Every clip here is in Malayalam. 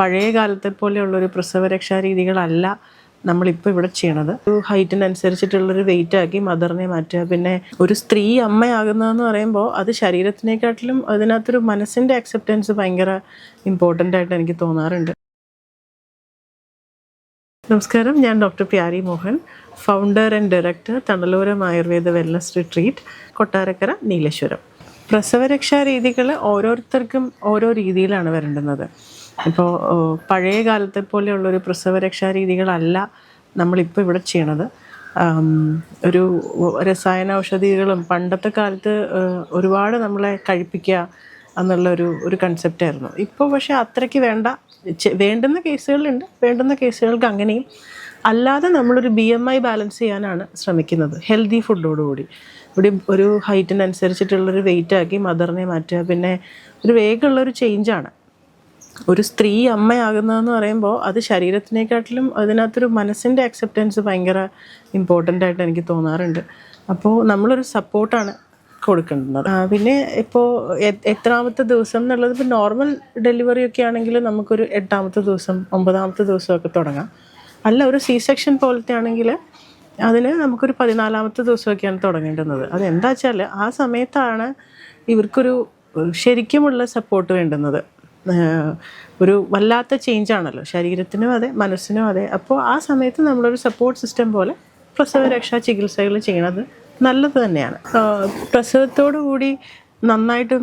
പഴയ കാലത്തെ പോലെയുള്ളൊരു പ്രസവരക്ഷാ രീതികളല്ല നമ്മളിപ്പോൾ ഇവിടെ ചെയ്യണത്. ഒരു ഹൈറ്റിനനുസരിച്ചിട്ടുള്ളൊരു വെയിറ്റ് ആക്കി മദറിനെ മാറ്റുക. പിന്നെ ഒരു സ്ത്രീ അമ്മയാകുന്നതെന്ന് പറയുമ്പോൾ അത് ശരീരത്തിനെക്കാട്ടിലും അതിനകത്തൊരു മനസ്സിന്റെ അക്സെപ്റ്റൻസ് ഭയങ്കര ഇമ്പോർട്ടന്റ് ആയിട്ട് എനിക്ക് തോന്നാറുണ്ട്. നമസ്കാരം. ഞാൻ doctor Pyari Mohan founder and director Thanaloram Ayurveda wellness retreat Kottarakkara Nileshwaram. പ്രസവരക്ഷാ രീതികൾ ഓരോരുത്തർക്കും ഓരോ രീതിയിലാണ് വരേണ്ടുന്നത്. ഇപ്പോൾ പഴയ കാലത്തെ പ്രസവ രക്ഷാ രീതികളല്ല നമ്മളിപ്പോൾ ഇവിടെ ചെയ്യണത്. ഒരു രസായന ഔഷധികളും പണ്ടത്തെ കാലത്ത് ഒരുപാട് നമ്മളെ കഴിപ്പിക്കുക എന്നുള്ള ഒരു ഒരു കൺസെപ്റ്റായിരുന്നു ഇപ്പോൾ പക്ഷേ അത്രയ്ക്ക് വേണ്ട വേണ്ടുന്ന കേസുകളുണ്ട് വേണ്ടുന്ന കേസുകൾക്ക് അങ്ങനെയും. അല്ലാതെ നമ്മളൊരു ബി എം ഐ ബാലൻസ് ചെയ്യാനാണ് ശ്രമിക്കുന്നത്. ഹെൽത്തി ഫുഡോടുകൂടി ഇവിടെ ഒരു ഹൈറ്റിനനുസരിച്ചിട്ടുള്ളൊരു വെയിറ്റ് ആക്കി മദറിനെ മാറ്റുക. പിന്നെ ഒരു വേഗമുള്ളൊരു ചേഞ്ചാണ് ഒരു സ്ത്രീ അമ്മയാകുന്നതെന്ന് പറയുമ്പോൾ അത് ശരീരത്തിനേക്കാട്ടിലും അതിനകത്തൊരു മനസ്സിന്റെ അക്സെപ്റ്റൻസ് ഭയങ്കര ഇമ്പോർട്ടന്റ് ആയിട്ട് എനിക്ക് തോന്നാറുണ്ട്. അപ്പോൾ നമ്മളൊരു സപ്പോർട്ടാണ് കൊടുക്കേണ്ടത് പിന്നെ ഇപ്പോൾ എത്രാമത്തെ ദിവസം എന്നുള്ളത് ഇപ്പോൾ നോർമൽ ഡെലിവറി ഒക്കെ ആണെങ്കിൽ നമുക്കൊരു എട്ടാമത്തെ ദിവസം ഒമ്പതാമത്തെ ദിവസമൊക്കെ തുടങ്ങാം. അല്ല ഒരു സി സെക്ഷൻ പോലത്തെ ആണെങ്കിൽ അതിന് നമുക്കൊരു പതിനാലാമത്തെ ദിവസമൊക്കെയാണ് തുടങ്ങേണ്ടുന്നത്. അതെന്താ വെച്ചാൽ ആ സമയത്താണ് ഇവർക്കൊരു ശരിക്കുമുള്ള സപ്പോർട്ട് വേണ്ടുന്നത്. ഒരു വല്ലാത്ത ചേഞ്ച് ആണല്ലോ. ശരീരത്തിനും അതെ മനസ്സിനും അതെ. അപ്പോൾ ആ സമയത്ത് നമ്മളൊരു സപ്പോർട്ട് സിസ്റ്റം പോലെ പ്രസവരക്ഷാ ചികിത്സകൾ ചെയ്യണത് നല്ലത് തന്നെയാണ്. പ്രസവത്തോടു കൂടി നന്നായിട്ട്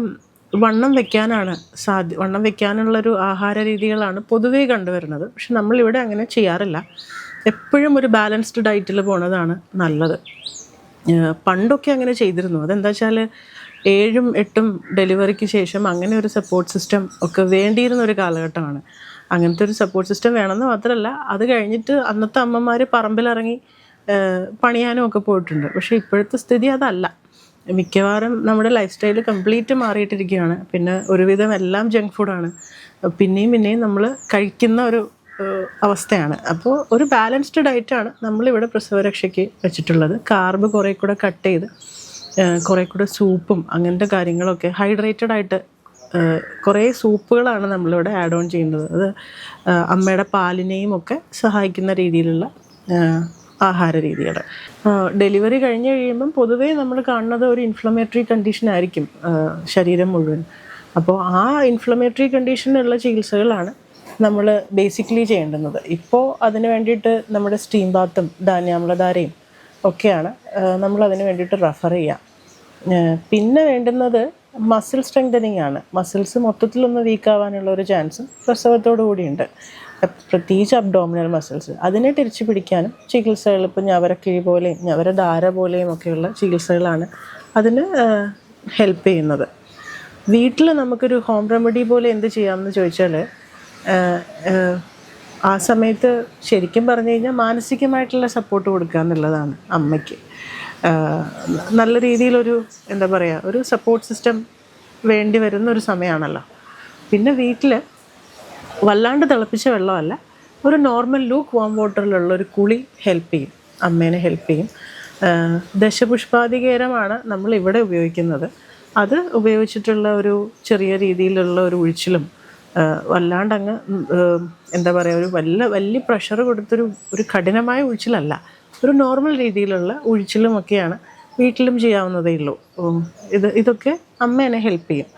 വണ്ണം വെക്കാനാണ് സാധ്യ വണ്ണം വെക്കാനുള്ളൊരു ആഹാര രീതികളാണ് പൊതുവേ കണ്ടുവരുന്നത്. പക്ഷെ നമ്മളിവിടെ അങ്ങനെ ചെയ്യാറില്ല. എപ്പോഴും ഒരു ബാലൻസ്ഡ് ഡയറ്റിൽ പോണതാണ് നല്ലത്. പണ്ടൊക്കെ അങ്ങനെ ചെയ്തിരുന്നു. അതെന്താ വെച്ചാൽ ഏഴും എട്ടും ഡെലിവറിക്ക് ശേഷം അങ്ങനെ ഒരു സപ്പോർട്ട് സിസ്റ്റം ഒക്കെ വേണ്ടിയിരുന്ന ഒരു കാലഘട്ടമാണ്. അങ്ങനത്തെ ഒരു സപ്പോർട്ട് സിസ്റ്റം വേണമെന്ന് മാത്രമല്ല അത് കഴിഞ്ഞിട്ട് അന്നത്തെ അമ്മമാർ പറമ്പിലിറങ്ങി പണിയാനും ഒക്കെ പോയിട്ടുണ്ട്. പക്ഷേ ഇപ്പോഴത്തെ സ്ഥിതി അതല്ല. മിക്കവാറും നമ്മുടെ ലൈഫ് സ്റ്റൈൽ കംപ്ലീറ്റ് മാറിയിട്ടിരിക്കുകയാണ്. പിന്നെ ഒരുവിധം എല്ലാം ജങ്ക് ഫുഡാണ് പിന്നെയും പിന്നെയും നമ്മൾ കഴിക്കുന്ന ഒരു അവസ്ഥയാണ്. അപ്പോൾ ഒരു ബാലൻസ്ഡ് ഡയറ്റാണ് നമ്മളിവിടെ പ്രസവരക്ഷയ്ക്ക് വെച്ചിട്ടുള്ളത്. കാർബ് കുറേ കൂടെ കട്ട് ചെയ്ത് കുറേ കൂടെ സൂപ്പും അങ്ങനത്തെ കാര്യങ്ങളൊക്കെ ഹൈഡ്രേറ്റഡ് ആയിട്ട് കുറേ സൂപ്പുകളാണ് നമ്മളിവിടെ ആഡ് ഓൺ ചെയ്യുന്നത്. അത് അമ്മയുടെ പാലിനെയും ഒക്കെ സഹായിക്കുന്ന രീതിയിലുള്ള ആഹാര രീതികൾ ഡെലിവറി കഴിഞ്ഞ് കഴിയുമ്പം പൊതുവേ നമ്മൾ കാണുന്നത് ഒരു ഇൻഫ്ലമേറ്ററി കണ്ടീഷൻ ആയിരിക്കും ശരീരം മുഴുവൻ. അപ്പോൾ ആ ഇൻഫ്ലമേറ്ററി കണ്ടീഷനുള്ള ചികിത്സകളാണ് നമ്മൾ ബേസിക്കലി ചെയ്യേണ്ടുന്നത്. ഇപ്പോൾ അതിന് വേണ്ടിയിട്ട് നമ്മുടെ സ്റ്റീം ബാത്തും ധാന്യാമ്ലധാരയും ഒക്കെയാണ്. നമ്മൾ അതിന് വേണ്ടിയിട്ട് റെഫർ ചെയ്യാം. പിന്നെ വേണ്ടുന്നത് മസിൽ സ്ട്രെങ്തനിങ് ആണ്. മസിൽസ് മൊത്തത്തിലൊന്ന് വീക്കാവാനുള്ള ഒരു ചാൻസും പ്രസവത്തോടു കൂടിയുണ്ട്. പ്രത്യേകിച്ച് അബ്ഡോമിനൽ മസിൽസ് അതിനെ തിരിച്ചു പിടിക്കാനും ചികിത്സകൾ ഇപ്പം ഞവരക്കിഴി പോലെയും ഞവര ധാര പോലെയും ഒക്കെയുള്ള ചികിത്സകളാണ് അതിന് ഹെൽപ്പ് ചെയ്യുന്നത്. വീട്ടിൽ നമുക്കൊരു ഹോം റെമഡി പോലെ എന്ത് ചെയ്യാമെന്ന് ചോദിച്ചാൽ ആ സമയത്ത് ശരിക്കും പറഞ്ഞു കഴിഞ്ഞാൽ മാനസികമായിട്ടുള്ള സപ്പോർട്ട് കൊടുക്കുക എന്നുള്ളതാണ് അമ്മയ്ക്ക്. നല്ല രീതിയിലൊരു എന്താ പറയുക ഒരു സപ്പോർട്ട് സിസ്റ്റം വേണ്ടി വരുന്ന ഒരു സമയമാണല്ലോ പിന്നെ വീട്ടിൽ വല്ലാണ്ട് തിളപ്പിച്ച വെള്ളമല്ല ഒരു നോർമൽ ലൂക്ക് വാം വാട്ടറിലുള്ള ഒരു കുളി ഹെൽപ്പ് ചെയ്യും അമ്മേനെ ഹെൽപ്പ് ചെയ്യും. ദശപുഷ്പാധികേരമാണ് നമ്മൾ ഇവിടെ ഉപയോഗിക്കുന്നത്. അത് ഉപയോഗിച്ചിട്ടുള്ള ഒരു ചെറിയ രീതിയിലുള്ള ഒരു ഉഴിച്ചിലും ആഹ് വല്ലാണ്ട് അങ്ങ് എന്താ പറയുക ഒരു വല്ല വലിയ പ്രഷർ കൊടുത്തൊരു ഒരു കഠിനമായ ഉഴിച്ചിലല്ല. ഒരു നോർമൽ രീതിയിലുള്ള ഉഴിച്ചിലുമൊക്കെയാണ് വീട്ടിലും ചെയ്യാവുന്നതേ ഉള്ളൂ. ഇത് ഇതൊക്കെ അമ്മേനെ ഹെൽപ്പ് ചെയ്യും.